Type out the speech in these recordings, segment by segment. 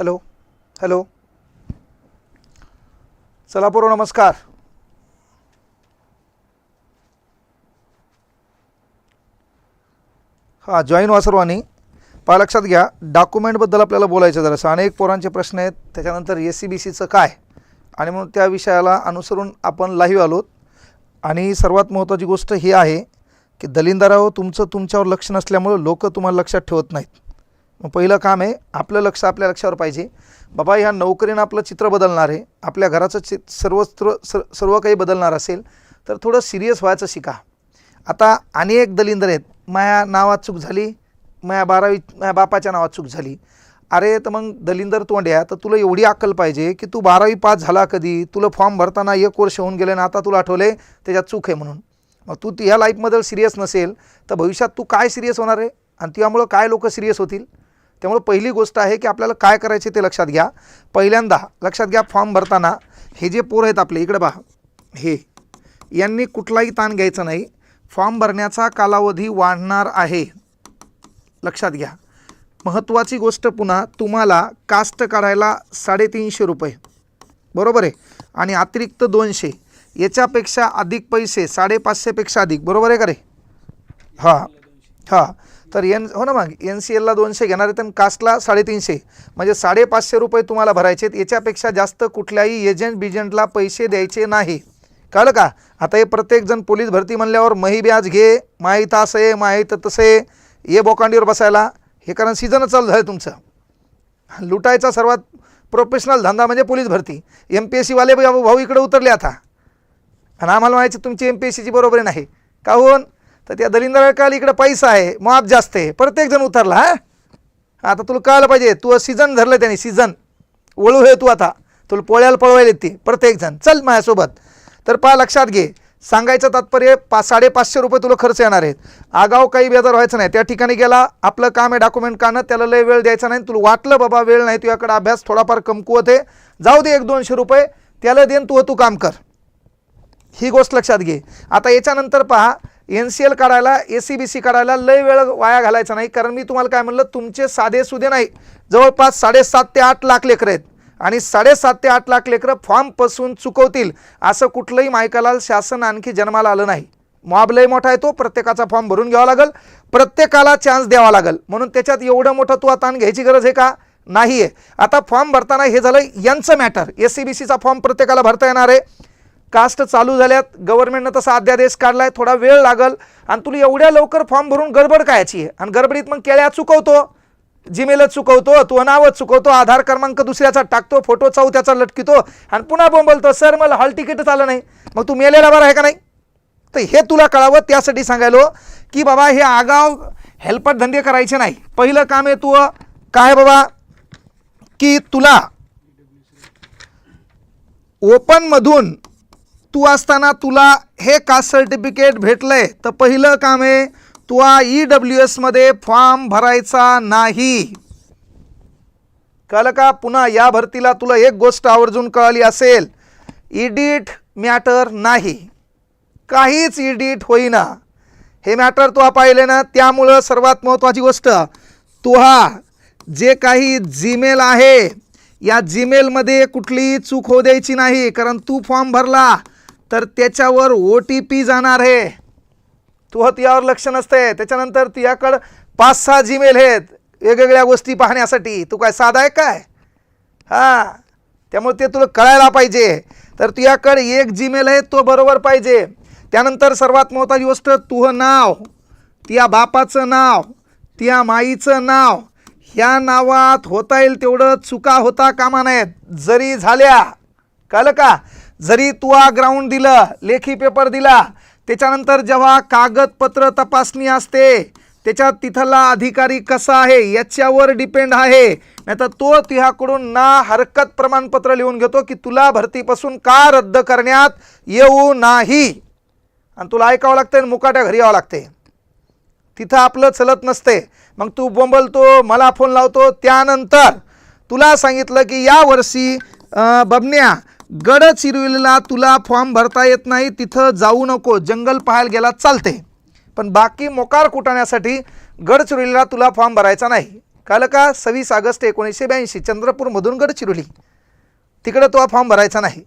Hello hello. चला पूर्व नमस्कार. हां जॉईन व्हा सर्वांनी. पहा लक्षात घ्या डॉक्युमेंटबद्दल आपल्याला बोलायचं जरासं. अनेक पोरांचे प्रश्न आहेत त्याच्यानंतर एस सी बी सीचं काय? आणि म्हणून त्या विषयाला अनुसरून आपण लाईव्ह आलोत. आणि सर्वात महत्त्वाची गोष्ट ही आहे की दलिंदारावर तुमचं तुमच्यावर लक्ष नसल्यामुळं लोक तुम्हाला लक्षात ठेवत नाहीत. मग पहिलं काम आहे आपलं लक्ष आपल्या लक्षावर पाहिजे. बाबा ह्या नोकरीनं आपलं चित्र बदलणार आहे. आपल्या घराचं चि सर्वत्र सर सर्व काही बदलणार असेल तर थोडं सिरियस व्हायचं शिका. आता अनेक दलिंदर आहेत. माया नावात चूक झाली माया बारावी माया बापाच्या नावात चूक झाली. अरे तर मग दलिंदर तोंड्या तर तुला एवढी अक्कल पाहिजे की तू बारावी पास झाला कधी तुला फॉर्म भरताना एक वर्ष होऊन गेले ना आता तुला आठवले त्याच्यात चूक आहे म्हणून. मग तू ह्या लाईफमध्ये सिरियस नसेल तर भविष्यात तू काय सिरियस होणार आहे? आणि त्यामुळं काय लोक सिरियस होतील? त्यामुळं पहिली गोष्ट आहे की आपल्याला काय करायचे ते लक्षात घ्या. पहिल्यांदा लक्षात घ्या फॉर्म भरताना हे जे पोर आहेत आपले इकडे पहा. हे यांनी कुठलाही ताण घ्यायचा नाही. फॉर्म भरण्याचा कालावधी वाढणार आहे. लक्षात घ्या. महत्त्वाची गोष्ट पुन्हा तुम्हाला कास्ट काढायला साडेतीनशे रुपये. बरोबर आहे? आणि अतिरिक्त दोनशे. याच्यापेक्षा अधिक पैसे साडेपाचशेपेक्षा अधिक. बरोबर आहे का रे? हां. हां. तर एन हो ना मग एन सी एलला दोनशे घेणार आहेत आणि कास्टला साडेतीनशे. म्हणजे साडेपाचशे रुपये तुम्हाला भरायचे आहेत. याच्यापेक्षा जास्त कुठल्याही एजंट बिजंटला पैसे द्यायचे नाही. कळलं का? आता हे प्रत्येकजण पोलीस भरती म्हणल्यावर मही ब्याज घे माहीत असं आहे माहीत तसं. आहे ये बोकांडीवर बसायला. हे कारण सीझनच चालू झालं तुमचं. लुटायचा सर्वात प्रोफेशनल धंदा म्हणजे पोलीस भरती. एम पी एस सीवाले भाऊ इकडे उतरले आता. आणि आम्हाला म्हणायचं तुमची एम पी एस सीची बरोबरी नाही. का होऊन? तर त्या दलिंदर काल इकडं पैसा आहे माप जास्त आहे. प्रत्येकजण उतरला हा? आता तुला कळलं पाहिजे तू सीझन धरलं त्याने सीझन वळू हे तू आता. तुला पोळ्याला पळवायला येते प्रत्येकजण. चल माझ्यासोबत. तर पहा लक्षात घे. सांगायचं तात्पर्य पा साडेपाचशे रुपये तुला खर्च येणार आहेत. आगाव काही बेजार व्हायचं नाही. त्या ठिकाणी गेला आपलं काम आहे डॉक्युमेंट काढणं त्याला लय वेळ द्यायचा नाही. तुला वाटलं बाबा वेळ नाही तुझ्याकडे अभ्यास थोडाफार कमकुवत आहे. जाऊ दे एक दोनशे रुपये. त्याला देन तू तू काम कर. ही गोष्ट लक्षात घे. आता याच्यानंतर पहा एन सी एल काढायला ए सी बी सी काढायला लय वेळ वाया घालायचा नाही. कारण मी तुम्हाला काय म्हणलं तुमचे साधे सुधे नाही. जवळपास साडेसात ते आठ लाख लेकरं आहेत. आणि साडेसात ते आठ लाख लेकरं फॉर्मपासून चुकवतील असं कुठलंही मायकाला शासन आणखी जन्माला आलं नाही. मॉब लय मोठा आहे तो प्रत्येकाचा फॉर्म भरून घ्यावा लागेल. प्रत्येकाला चान्स द्यावा लागेल. म्हणून त्याच्यात एवढं मोठं तू आता घ्यायची गरज आहे का? नाही आहे आता फॉर्म भरताना हे झालं यांचं मॅटर. एस सी बी सीचा फॉर्म प्रत्येकाला भरता येणार आहे. कास्ट चालू झाल्यात. गव्हर्नमेंटनं तसा अध्यादेश काढला आहे थोडा वेळ लागल. आणि तुला एवढ्या लवकर फॉर्म भरून गडबड कायची आहे? आणि गडबडीत मग केळ्या चुकवतो. जीमेलच चुकवतो. तू नावच चुकवतो. आधार क्रमांक दुसऱ्याचा टाकतो. फोटो चौथ्याचा लटकितो. आणि पुन्हा बोंबलतो. सर मला हॉल तिकीटच आलं नाही. मग तू मेलेला बरं आहे का नाही? तर हे तुला कळावं. त्यासाठी सांगायलो की बाबा हे आगाव हेल्पट धंदे करायचे नाही. पहिलं काम आहे तू काय बाबा? की तुला ओपनमधून तू असताना तुला हे कास्ट सर्टिफिकेट भेटलं आहे तर पहिलं काम आहे तू ई डब्ल्यू एसमध्ये फॉर्म भरायचा नाही. कळलं का? पुन्हा या भरतीला तुला एक गोष्ट आवर्जून कळाली असेल. इडिट मॅटर नाही. काहीच इडिट होईना. हे मॅटर तू पाहिले ना त्यामुळं सर्वात महत्त्वाची गोष्ट तुहा जे काही जीमेल आहे या जीमेलमध्ये कुठलीही चूक होऊ द्यायची नाही कारण तू फॉर्म भरला. तर त्याच्यावर ओ टी पी जाणार आहे. तू यावर लक्ष नसतंय. त्याच्यानंतर तुझ्याकडं पाच सहा जीमेल आहेत. वेगवेगळ्या गोष्टी पाहण्यासाठी. तू काय साधा आहे काय? हां. त्यामुळे ते तुला कळायला पाहिजे. तर तुझ्याकडे एक जीमेल आहे तो बरोबर पाहिजे. त्यानंतर सर्वात महत्त्वाची गोष्ट तुह नाव. त्या बापाचं नाव. तिया माईचं नाव. ह्या नावात होता येईल तेवढं चुका होता कामा नाहीत जरी झाल्या. कळलं का? जरी तू आ ग्राउंड दिलं लेखी पेपर दिला त्याच्यानंतर जेव्हा कागदपत्र तपासणी असते त्याच्यात तिथला अधिकारी कसा आहे याच्यावर डिपेंड आहे. नाहीतर तो तिहाकडून ना हरकत प्रमाणपत्र लिहून घेतो की तुला भरतीपासून का रद्द करण्यात येऊ नाही. आणि तुला ऐकावं लागतं आणि मुकाट्या घरी यावं लागते. तिथं आपलं चलत नसते. मग तू बोंबलतो मला फोन लावतो त्यानंतर तुला सांगितलं की यावर्षी बबन्या अं, बबन्या तुला फॉर्म भरता येत नाही तिथं जाऊ नको जंगल पाहायला गेला चालते पण बाकी मोकार कुटाण्यासाठी गडचिरोलीला तुला फॉर्म भरायचा नाही. काल का? सव्वीस ऑगस्ट एकोणीसशे ब्याऐंशी चंद्रपूरमधून गडचिरोली तिकडं तो फॉर्म भरायचा नाही.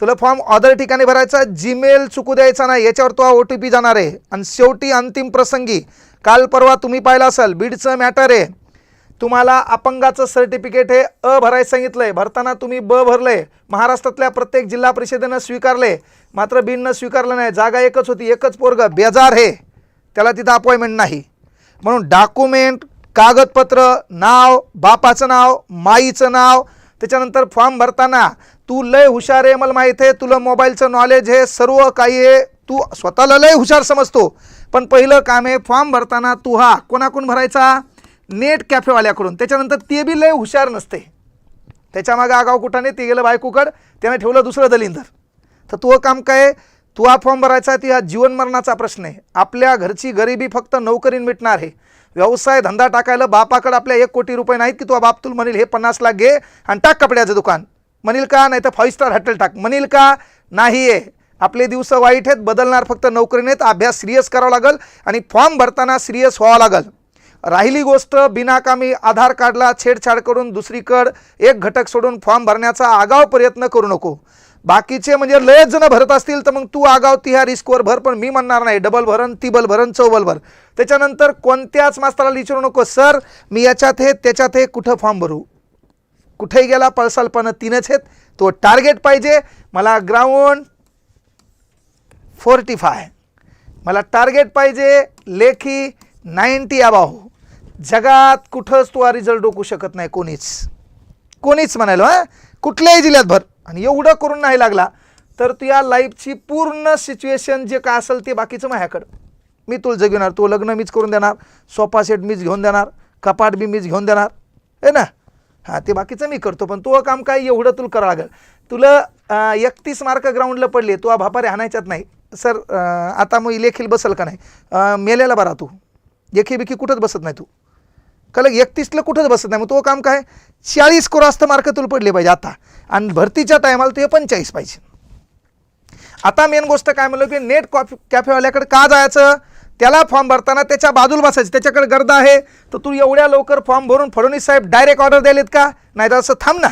तुला फॉर्म ऑदर ठिकाणी भरायचा जीमेल चुकू द्यायचा नाही याच्यावर तो ओ टी पी जाणार आहे. आणि शेवटी अंतिम प्रसंगी काल परवा तुम्ही पाहिला असाल बीडचं मॅटर आहे. तुम्हाला अपंगाचं सर्टिफिकेट हे अ भरायला सांगितलं आहे भरताना तुम्ही ब भरलं आहे महाराष्ट्रातल्या प्रत्येक जिल्हा परिषदेनं स्वीकारले मात्र बिननं स्वीकारलं नाही. जागा एकच होती. एकच पोरग. बेजार हे. त्याला तिथं अपॉइंटमेंट नाही. म्हणून डॉक्युमेंट कागदपत्र नाव बापाचं नाव माईचं नाव त्याच्यानंतर फॉर्म भरताना तू लय हुशार आहे मला माहीत आहे. तुला मोबाईलचं नॉलेज हे सर्व काही आहे. तू स्वतःला लय हुशार समजतो. पण पहिलं काम आहे फॉर्म भरताना तू हा कोणाकून भरायचा? नेट कॅफेवाल्याकडून. त्याच्यानंतर ते बी लय हुशार नसते. त्याच्यामागे आगाव कुठाने ते गेलं बायकोकड त्याने ठेवलं दुसरं दलिंदर. तर तो काम काय? आहे? तू हा फॉर्म भरायचा ती हा जीवनमरणाचा प्रश्न आहे. आपल्या घरची गरिबी फक्त नोकरीन मिटणार आहे. व्यवसाय धंदा टाकायला बापाकडे आपल्या एक कोटी रुपये नाहीत की तू बाप तुला म्हणेल हे पन्नास लाख घे आणि टाक कपड्याचं दुकान. म्हणील का? नाही तर फाईव्ह स्टार हॉटेल टाक. म्हणील का? नाही आहे आपले दिवस वाईट आहेत बदलणार फक्त नोकरीनेत. अभ्यास सिरियस करावा लागेल आणि फॉर्म भरताना सिरियस व्हावं लागेल. राहिली गोष्ट बिनाकामी आधार कार्डला छेडछाड करून दुसरीकडं एक घटक सोडून फॉर्म भरण्याचा आगाव प्रयत्न करू नको. बाकीचे म्हणजे लयच जण भरत असतील तर मग तू आगाव ती ह्या रिस्कवर भर पण मी म्हणणार नाही. डबल भरण तिबल भरण चौबल भर. त्याच्यानंतर कोणत्याच मास्तराला विचारू नको. सर मी याच्यात हे त्याच्यात हे कुठं फॉर्म भरू? कुठेही गेला पळसालपणं तीनच आहेत. तो टार्गेट पाहिजे. मला ग्राउंड फोर्टी फाय मला टार्गेट पाहिजे लेखी नाईन्टी अबाव. जगात कुठंच तू हा रिझल्ट डोकू शकत नाही? कोणीच. कोणीच म्हणायलो हां? कुठल्याही जिल्ह्यात भर. आणि एवढं करून नाही लागला तर तू या लाईफची पूर्ण सिच्युएशन जे काय असेल ते बाकीचं माझ्याकडं. मी तुला जगवणार तू लग्न मीच करून देणार सोफा सेट मीच घेऊन देणार कपाट बी मीच घेऊन देणार आहे ना? हां ते बाकीचं मी करतो पण तो काम काय एवढं तुला करावं लागेल. तुला एकतीस मार्क ग्राउंडला पडले तू भापारे हाणायच्यात नाही. सर आता मग लेखील बसल का नाही? मेलेला बरा तू. एकी बिकी कुठंच बसत नाही तू. कल एकतीसला कुठंच बसत नाही. मग तो काम काय? चाळीस कोरास्त मार्क तुला पडले पाहिजे आता. आणि भरतीच्या टायमाला ते पंचेचाळीस पाहिजे. आता मेन गोष्ट काय म्हणलं की नेट कॉफी कॅफेवाल्याकडे का जायचं? त्याला फॉर्म भरताना त्याच्या बाजूला बसायचं. त्याच्याकडे गर्दा आहे. तर तू एवढ्या लवकर फॉर्म भरून फडणवीस साहेब डायरेक्ट ऑर्डर द्यायलेत का? नाही तर असं थांब ना.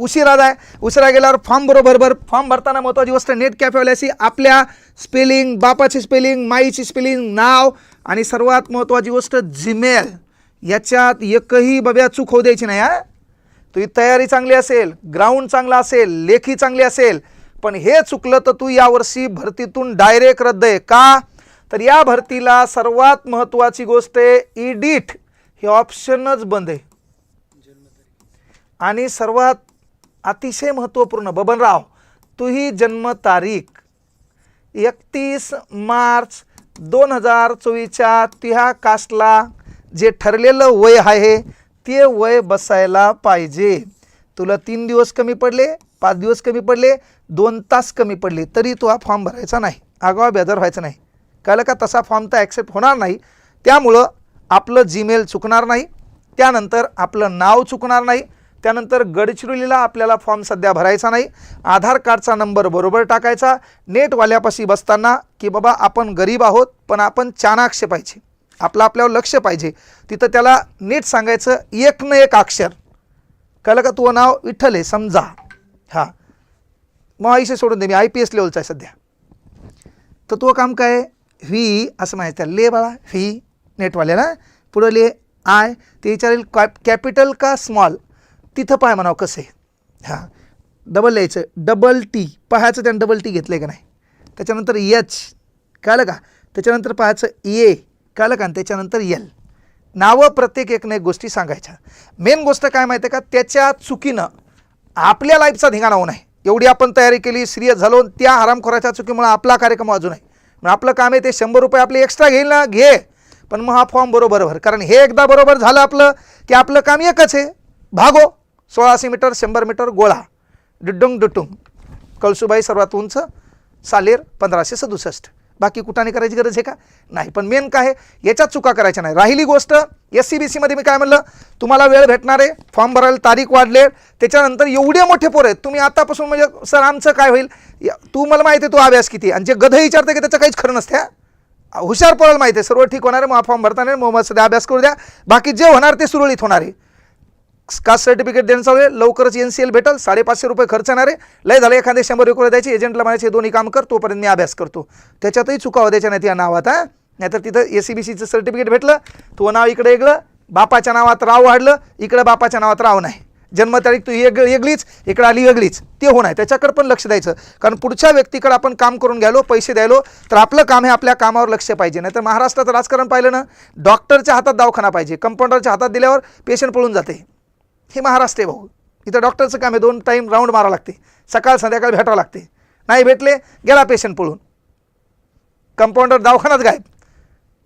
उशिरा जाय. उशिरा गेल्यावर फॉर्म बरोबर भर. फॉर्म भरताना महत्त्वाची गोष्ट नेट कॅफेवाल्याशी आपल्या स्पेलिंग बापाची स्पेलिंग माईची स्पेलिंग नाव आणि सर्वात महत्त्वाची गोष्ट जीमेल याच्यात एकही बब्या चूक होऊ द्यायची नाही हा? तुझी तयारी चांगली असेल ग्राउंड चांगला असेल लेखी चांगली असेल पण हे चुकलं तर तू यावर्षी भरतीतून डायरेक्ट रद्द आहे. का? तर या भरतीला सर्वात महत्त्वाची गोष्ट आहे इडिट हे ऑप्शनच बंद आहे. आणि सर्वात अतिशय महत्त्वपूर्ण बबनराव तुही जन्मतारीख एकतीस मार्च दोन हजार चोवीसच्या तिहा कास्टला जे ठरलेलं वय आहे ते वय बसायला पाहिजे. तुला तीन दिवस कमी पडले पाच दिवस कमी पडले दोन तास कमी पडले तरी तो हा फॉर्म भरायचा नाही आगावा बेदर व्हायचा नाही. कळलं का? तसा फॉर्म तर ॲक्सेप्ट होणार नाही. त्यामुळं आपलं जीमेल चुकणार नाही. त्यानंतर आपलं नाव चुकणार नाही. त्यानंतर गडचिरोलीला आपल्याला फॉर्म सध्या भरायचा नाही. आधार कार्डचा नंबर बरोबर टाकायचा. नेटवाल्यापाशी बसताना की बाबा आपण गरीब आहोत पण आपण चाणाक्ष पाहिजे. आपलं आपल्यावर लक्ष पाहिजे. तिथं त्याला नीट सांगायचं एक न एक अक्षर. कळलं का तुझं नाव? विठ्ठल आहे समजा. हां. मग आयुष्य सोडून दे मी आय पी एस लेवलचा आहे सध्या. तर तो काम काय? व्ही असं म्हणायचं ले बाळा व्ही नेटवाल्याला पुढं ले आय ते विचारेल कॅप कॅपिटल का स्मॉल तिथं पाय म्हणावं कसं आहे? हां. डबल लिहायचं डबल टी पाहायचं त्यानं डबल टी घेतलं आहे का नाही? त्याच्यानंतर यच कळलं का? त्याच्यानंतर पाहायचं ए कळलं का? आणि त्याच्यानंतर यल नावं प्रत्येक एक ना एक गोष्टी सांगायच्या. मेन गोष्ट काय माहिती आहे का? त्याच्या चुकीनं आपल्या लाईफचा धिंगाणा होऊ नये. एवढी आपण तयारी केली सिरियस झालो त्या हरामखोराच्या चुकीमुळे आपला कार्यक्रम अजून आहे. मग आपलं काम आहे ते शंभर रुपये आपले एक्स्ट्रा घेईल ना? घे. पण मग हा फॉर्म बरोबर भर. कारण हे एकदा बरोबर झालं आपलं की आपलं काम एकच आहे. भागो. सोळाशे मीटर शंभर मीटर गोळा. डुडुंग डुटुंग कळसुबाई सर्वात उंच सालेर पंधराशे सदुसष्ट. बाकी कुठाने करायची गरज आहे का? नाही पण मेन काय आहे याच्यात चुका करायच्या नाही. राहिली गोष्ट एस सी बी सीमध्ये मी काय म्हणलं तुम्हाला वेळ भेटणार आहे फॉर्म भरायला तारीख वाढले त्याच्यानंतर एवढे मोठे पोर आहेत तुम्ही आतापासून म्हणजे सर आमचं काय होईल? तू मला माहिती आहे तू अभ्यास किती आणि जे गध विचारते की त्याचं काहीच खरं नसत्या हुशार पोराला माहिती आहे सर्व हो, ठीक होणार आहे मग फॉर्म भरताना मोहम्मद सध्या अभ्यास करू द्या. बाकी जे होणार ते सुरळीत होणार आहे. कास्ट सर्टिफिकेट देणं चालू आहे? लवकरच एन सी एल भेटल साडेपाचशे रुपये खर्च येणार आहे. लय झालं एखादे शंभर रुपये द्यायचे एजंटला म्हणायचे दोन्ही काम कर तोपर्यंत मी अभ्यास करतो. त्याच्यातही चुका द्यायच्या नाही या नावात हां. नाहीतर तिथं ए सी बी सीचं सर्टिफिकेट भेटलं तो नाव इकडे वेगळं बापाच्या नावात राव वाढलं इकडं बापाच्या नावात राव नाही. जन्मतारीख तू वेग वेगळीच इकडं आली वेगळीच ते होणार त्याच्याकडे पण लक्ष द्यायचं. कारण पुढच्या व्यक्तीकडे आपण काम करून घ्यालो पैसे द्यायलो तर आपलं काम हे आपल्या कामावर लक्ष पाहिजे. नाही तर महाराष्ट्राचं राजकारण पाहिलं ना डॉक्टरच्या हातात दवाखाना पाहिजे. कंपाऊंडरच्या हातात दिल्यावर पेशंट पळून जाते. हे महाराष्ट्र आहे भाऊ इथं डॉक्टरचं काम आहे दोन टाईम राऊंड मारावं लागते. सकाळ संध्याकाळ भेटावं लागते. नाही भेटले गेला पेशंट पळून. कंपाऊंडर दवाखानाच गायब.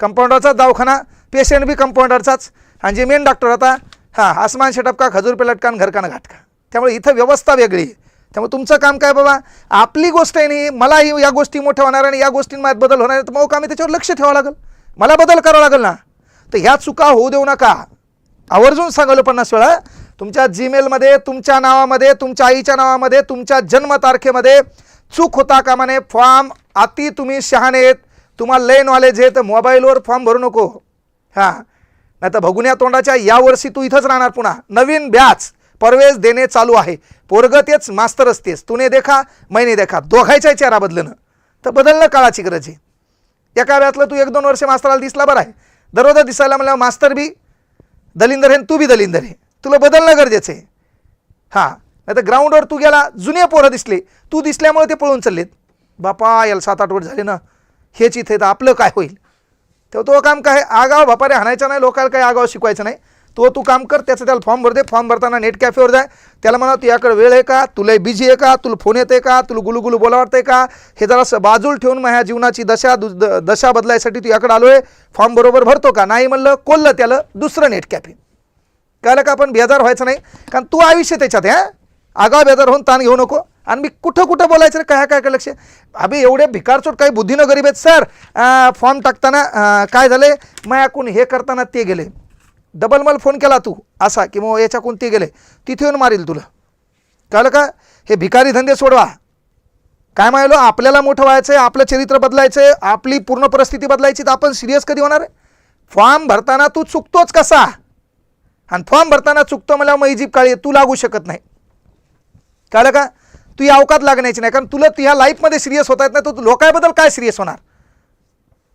कंपाऊंडरचाच दवाखाना पेशंट बी कंपाऊंडरचाच आणि जे मेन डॉक्टर होता हां आसमान शेटपका खजूर पे लटकान घरकान घाटका. त्यामुळे इथं व्यवस्था वेगळी आहे. त्यामुळे तुमचं काम काय बाबा? आपली गोष्ट आहे नाही मलाही या गोष्टी मोठ्या होणार आणि या गोष्टींमध्ये बदल होणार तर मग कामी त्याच्यावर लक्ष ठेवावं लागेल. मला बदल करावा लागेल ना. तर ह्या चुका होऊ देऊ नका. आवर्जून सांगवलं पन्नास वेळा तुमच्या जीमेलमध्ये तुमच्या नावामध्ये तुमच्या आईच्या नावामध्ये तुमच्या जन्मतारखेमध्ये चूक होता का म्हणे फॉर्म अति तुम्ही शहाणे आहेत. तुम्हाला लय नॉलेज आहे तर मोबाईलवर फॉर्म भरू नको. हां. नाही तर भगुन्या तोंडाच्या यावर्षी तू इथंच राहणार पुन्हा. नवीन बॅच परवेज देणे चालू आहे. पोरग तेच मास्तर असतेस. तुने देखा मैने देखा. दोघायच्या चेहरा बदलणं. तर बदलणं काळाची गरज आहे. एका वेळातलं तू एक दोन वर्ष मास्तराला दिसला बरं आहे. दररोज दिसायला म्हणल्यावर मास्तर बी दलिंदर आहे तू बी दलिंदर आहे. तुला बदलणं गरजेचं आहे. हां नाही तर ग्राउंडवर तू गेला जुने पोरं दिसले. तू दिसल्यामुळे ते पळून चाललेत. बापा याला सात आठ वर्ष झाले ना. हेच इथे तर आपलं काय होईल? तेव्हा तो काम काय आगाव बापारे हाणायचा नाही लोकांना काय आगाव शिकवायचं नाही. तो तू काम कर त्याचं त्याला फॉर्म भर दे. फॉर्म भरताना नेट कॅफेवर जाय. त्याला म्हणा तू याकडे वेळ आहे का? तुला बिझी आहे का? तुला फोन येते का? तुला गुलुगुलू बोला वाटतंय का? हे जरा बाजूला ठेवून माझ्या जीवनाची दशा दु द- दशा बदलायसाठी तू याकडे आलो आहे फॉर्म बरोबर भरतो का? नाही म्हणलं कोल्लं त्याला दुसरं नेट कॅफे कळलं का आपण? बेजार व्हायचं नाही. कारण तू आयुष्य त्याच्यात हां? आगाव बेजार होऊन ताण घेऊ नको. आणि मी कुठं कुठं बोलायचं रे? काय काय काय लक्ष? अभि एवढे भिकारचोट काही बुद्धीनं गरीब आहेत. सर फॉर्म टाकताना काय झाले मायाकून हे करताना ते गेले. डबल मला फोन केला तू असा की मग याच्याकून ते गेले. तिथे येऊन मारील तुला. कळलं का? हे भिकारी धंदे सोडवा. काय माहिलो आपल्याला मोठं व्हायचं आहे आपलं चरित्र बदलायचं आहे आपली पूर्ण परिस्थिती बदलायची तर आपण सिरियस कधी होणार आहे? फॉर्म भरताना तू चुकतोच कसा? आणि फॉर्म भरताना चुकतो मला मग इजिप काळी तू लागू शकत नाही. कळलं का? तू या अवकात लागण्याची नाही कारण तुला तुझ्या लाईफमध्ये सिरियस होता येत नाही तर तू लोकांबद्दल काय सिरियस होणार?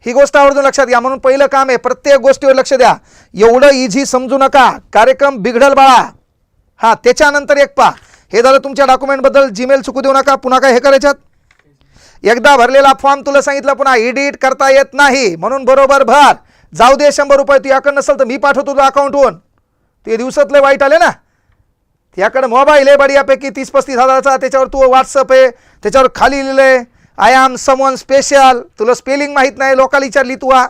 ही गोष्ट आवर्जून लक्षात घ्या. म्हणून पहिलं काम आहे प्रत्येक गोष्टीवर लक्ष द्या. एवढं इझी समजू नका. कार्यक्रम बिघडल बाळा. हां त्याच्यानंतर एक पा. हे झालं तुमच्या डॉक्युमेंटबद्दल जीमेल चुकू देऊ नका. पुन्हा काय हे करायच्यात? एकदा भरलेला फॉर्म तुला सांगितलं पुन्हा एडिट करता येत नाही. म्हणून बरोबर भर. जाऊ दे शंभर रुपये तू याकडे नसेल तर मी पाठवतो तुला अकाउंटहून ते दिवसातले वाईट आले ना. त्याकडे मोबाईल आहे बढियापैकी तीस पस्तीस हजाराचा. त्याच्यावर तू व्हॉट्सअप आहे त्याच्यावर खाली लिहिलं आहे आय आम समवन स्पेशल तुला स्पेलिंग माहीत नाही लोकाला विचारली तू आ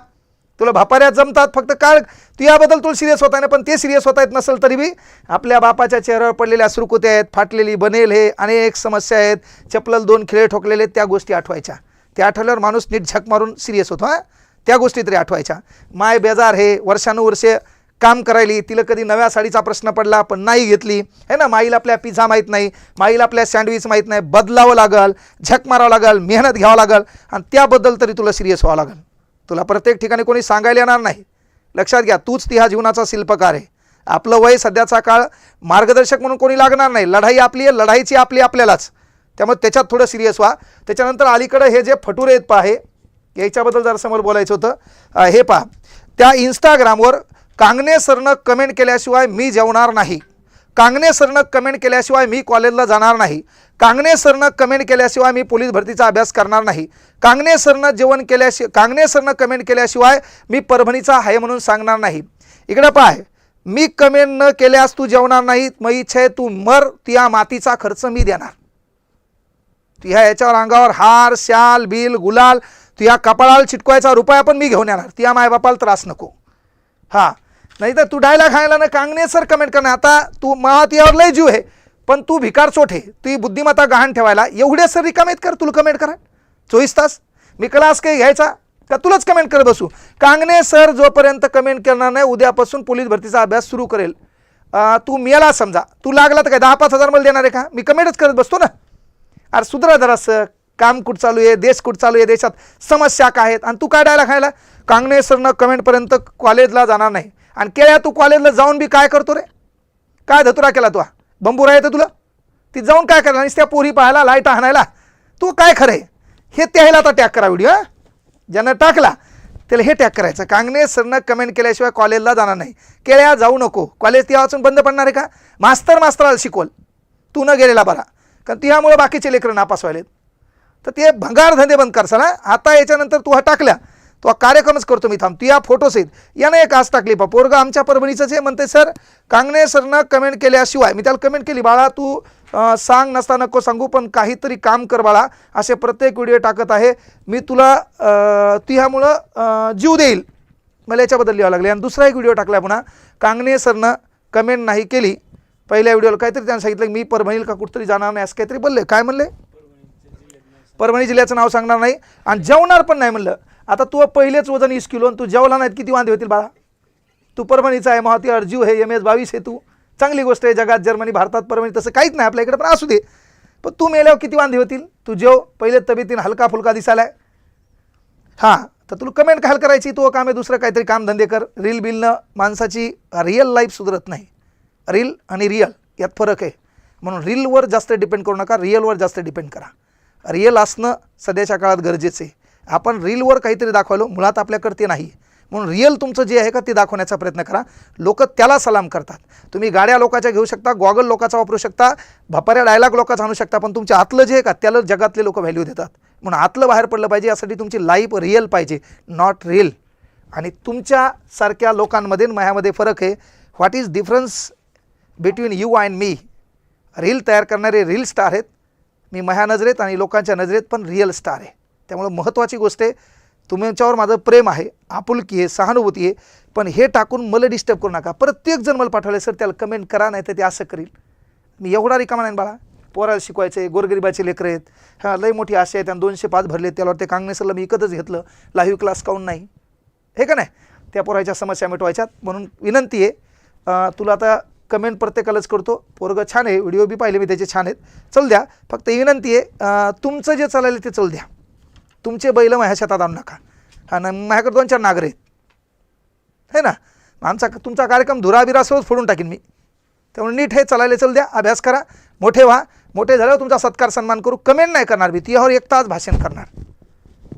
तुला भापाऱ्या जमतात फक्त काळ तू याबद्दल तुला सिरियस होता नाही पण ते सिरियस होता येत नसेल तरी बी आपल्या बापाच्या चेहऱ्यावर पडलेल्या सुरकुत्या आहेत फाटलेली बनेल हे अनेक समस्या आहेत. चपलल दोन खिळे ठोकलेले आहेत, त्या गोष्टी आठवायच्या. त्या आठवल्यावर माणूस नीट झक मारून सिरियस होतो हां. त्या गोष्टी तरी आठवायच्या. माय बेजार हे वर्षानुवर्षे काम करायली तिला कधी नव्या साडीचा प्रश्न पडला पण नाही घेतली. है ना माईला आपल्या पिझ्झा माहीत नाही माईला आपल्या सँडविच माहीत नाही बदलावं लागल झक मारावं लागल मेहनत घ्यावं लागल आणि त्याबद्दल तरी तुला सिरियस व्हावं लागल. तुला प्रत्येक ठिकाणी कोणी सांगायला येणार नाही. लक्षात घ्या तूच ती हा जीवनाचा शिल्पकार आहे. आपलं वय सध्याचा काळ मार्गदर्शक म्हणून कोणी लागणार नाही. लढाई आपली आहे लढाईची आपली आपल्यालाच. त्यामुळे त्याच्यात थोडं सिरियस व्हा. त्याच्यानंतर अलीकडं हे जे फटुरे आहेत पहा हे याच्याबद्दल जरा समोर बोलायचं होतं. हे पहा त्या इंस्टाग्रामवर कांगणे सरनं कमेंट केल्याशिवाय मी जेवणार नाही. कांगणे सरनं कमेंट केल्याशिवाय मी कॉलेजला जाणार नाही. कांगणे सरनं कमेंट केल्याशिवाय मी पोलीस भरतीचा अभ्यास करणार नाही. कांगणे सरनं जेवण केल्याशि कांगणे सरनं कमेंट केल्याशिवाय मी परभणीचा आहे म्हणून सांगणार नाही. इकडं पाय मी कमेंट न केल्यास तू जेवणार नाही मग इच्छा आहे तू मर तिया मातीचा खर्च मी देणार. तू ह्या याच्यावर अंगावर हार शाल बिल गुलाल तू या कपाळाला चिटकवायचा रुपया पण मी घेऊन येणार. त्या मायबापाला त्रास नको. हां नाही तर तू डायला खायला ना कांगणे सर कमेंट करणार. आता तू महा यावर लय जीव आहे पण तू भिकार चोट आहे. तू बुद्धिमत्ता गहाण ठेवायला एवढे सर रिकामेत कर तुला कमेंट करा चोवीस तास? मी क्लास काही घ्यायचा? का तुलाच कमेंट करत बसू? कांगणे सर जोपर्यंत कमेंट करणार नाही उद्यापासून पोलीस भरतीचा अभ्यास सुरू करेल. तू मेला समजा. तू लागला तर काय दहा पाच हजार मला देणार आहे का? मी कमेंटच करत बसतो ना. अरे सुधरा जरासं काम कुठं चालू आहे देश कुठं चालू आहे देशात समस्या काय आहेत? आणि तू काय डायला खायला कांगणे सरनं कमेंटपर्यंत कॉलेजला जाणार नाही. आणि केळ्या तू कॉलेजला जाऊन बी काय करतो रे? काय धतुरा केला तू? बंबूरा येतं तुला? ती जाऊन काय करायला आणि त्या पोरी पाहायला लाइट आणायला. तू काय खरं आहे? हे त्याला आता टॅग करा व्हिडिओ ज्यांना ज्यानं टाकला त्याला हे टॅग करायचं. कांगणे सरनं कमेंट केल्याशिवाय कॉलेजला जाणार नाही. केळ्या जाऊ नको. कॉलेज ती वाचून बंद पडणार आहे का? मास्तर मास्तराला शिकवल. तू न गेलेला बरा. कारण तिहामुळे बाकीचे लेकरं नापास व्हायलेत. तर ते भंगार धंदे बंद करसाल आता याच्यानंतर तू हा टाकल्या तो हा कार्यक्रमच करतो मी थांब तू या फोटोस आहेत. यानं एक आज टाकली पा पोरगं आमच्या परभणीचंच आहे म्हणते सर कांगणे सरनं कमेंट केल्याशिवाय मी त्याला कमेंट केली बाळा तू सांग नसता नको सांगू पण काहीतरी काम कर बाळा. असे प्रत्येक व्हिडिओ टाकत आहे. मी तुला तू ह्यामुळं जीव देईल. मला याच्याबद्दल लिहावं लागले. आणि दुसरा एक व्हिडिओ टाकला पुन्हा. कांगणे सरनं कमेंट नाही केली. पहिल्या व्हिडिओला काहीतरी त्यानं सांगितलं मी परभणीला का कुठतरी जाणार नाही असं काहीतरी बोलले. काय म्हणले? परभणी जिल्ह्याचं नाव सांगणार नाही. आणि जेवणार पण नाही म्हणलं. आता तू पहिलेच वजन वीस किलो तू जेवला नाहीत किती वांदे होतील बाळा? तू परभणीचा आहे महाती अर्जीव हे एम एस बावीस हे तू. चांगली गोष्ट आहे जगात जर्मनी भारतात परभणी तसं काहीच नाही आपल्या इकडे पण असू दे. पण तू मेल्यावर किती वांदे होतील? तू जेव पहिले तब्येतीनं हलका फुलका आहे हां तर तुला कमेंट काय करायची? तू काम आहे दुसरं काहीतरी कामधंदे कर. रील बिलनं माणसाची रिअल लाईफ सुधरत नाही. रील आणि रिअल यात फरक आहे. म्हणून रीलवर जास्त डिपेंड करू नका रिअलवर जास्त डिपेंड करा. रिअल असणं सध्याच्या काळात गरजेचं आहे. आपण रीलवर काहीतरी दाखवायलो मुळात आपल्याकडे ते नाही. म्हणून रिअल तुमचं जे आहे का ते दाखवण्याचा प्रयत्न करा. लोक त्याला सलाम करतात. तुम्ही गाड्या लोकाच्या घेऊ शकता गॉगल लोकांचा वापरू शकता भपाऱ्या डायलॉग लोकांचा आणू शकता पण तुमच्या आतलं जे आहे का त्याला जगातले लोक व्हॅल्यू देतात. म्हणून आतलं बाहेर पडलं पाहिजे यासाठी तुमची लाईफ रिअल पाहिजे नॉट रिअल आणि तुमच्यासारख्या लोकांमध्ये मायामध्ये माझ्यामध्ये फरक आहे. What is difference between you and me reel तयार करणारे रील स्टार आहेत. मी माझ्या नजरेत आणि लोकांच्या नजरेत पण रिअल स्टार आहे. त्यामुळं महत्त्वाची गोष्ट आहे तुमच्यावर माझं प्रेम आहे आपुलकी आहे सहानुभूती आहे पण हे टाकून मला डिस्टर्ब करू नका. प्रत्येकजण मला पाठवले सर त्याला कमेंट करा नाही तर ते असं करील. मी एवढा रिकामा नाही बाळा. पोराला शिकवायचं आहे गोरगरिबाचे लेकर आहेत. हां लई मोठी आशा आहे त्यांना दोनशे पाच भरले त्याला ते काँग्रेसला मी एकच घेतलं. लाईव्ह क्लास काऊन नाही? हे का नाही? त्या पोराच्या समस्या मिटवायच्यात. म्हणून विनंती आहे तुला आता कमेंट प्रत्येकालाच करतो. पोरगं छान आहे व्हिडिओ बी पाहिले मी त्याचे छान आहेत. चल द्या. फक्त विनंती आहे तुमचं जे चालायलं ते चल द्या. तुमचे बैल माझ्या शेतात आणू नका. हा ना माझ्याकडे दोन चार नागरे आहेत. है ना? आमचा तुमचा कार्यक्रम धुराबिरासोबत फोडून टाकीन मी. त्यामुळे नीट हे चालायला चल द्या अभ्यास करा मोठे व्हा. मोठे झाल्यावर तुमचा सत्कार सन्मान करू. कमेंट नाही करणार मी. तिहावर एक तास भाषण करणार.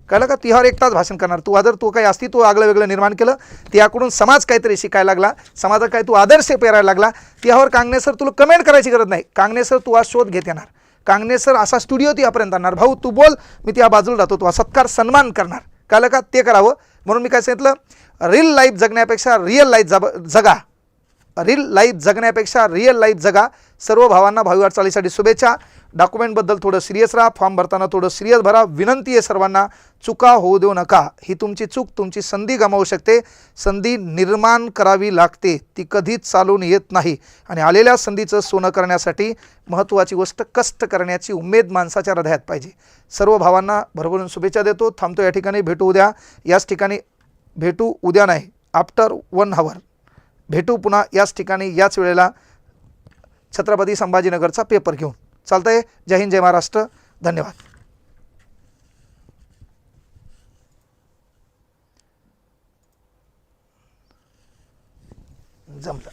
कळलं का? तिहावर एक तास भाषण करणार. तू आदर तू काही असती तू आगलं वेगळं निर्माण केलं. त्याकडून समाज काहीतरी शिकायला लागला. समाजात काही तू आदर्श पेरायला लागला. तिहावर कांगणे सर तुला कमेंट करायची गरज नाही. कांगणेसर तू आज शोध घेत येणार. कांगणेसर असा स्टुडिओ यापर्यंत आणणार. भाऊ तू बोल मी त्या बाजूला राहतो तुला सत्कार सन्मान करणार. कळलं का? ते करावं. म्हणून मी काय सांगितलं रील लाईफ जगण्यापेक्षा रिअल लाईफ जब जगा. रील लाईफ जगण्यापेक्षा रिअल लाईफ जगा. सर्व भावांना भावी वाटचालीसाठी शुभेच्छा. डॉक्युमेंटबद्दल थोडं सिरियस राहा फॉर्म भरताना थोडं सिरियस भरा. विनंती आहे सर्वांना चुका होऊ देऊ नका. ही तुमची चूक तुमची संधी गमावू शकते. संधी निर्माण करावी लागते. ती कधीच चालून येत नाही. आणि आलेल्या संधीचं सोनं करण्यासाठी महत्त्वाची गोष्ट कष्ट करण्याची उमेद माणसाच्या हृदयात पाहिजे. सर्व भावांना भरभरून शुभेच्छा देतो. थांबतो या ठिकाणी. भेटू उद्या. याच ठिकाणी भेटू उद्या नाही. आफ्टर वन हवर भेटू पुन्हा याच ठिकाणी. याच वेळेला छत्रपती संभाजीनगरचा पेपर घेऊन. चालतंय. जय हिंद जय महाराष्ट्र. धन्यवाद. जमलं.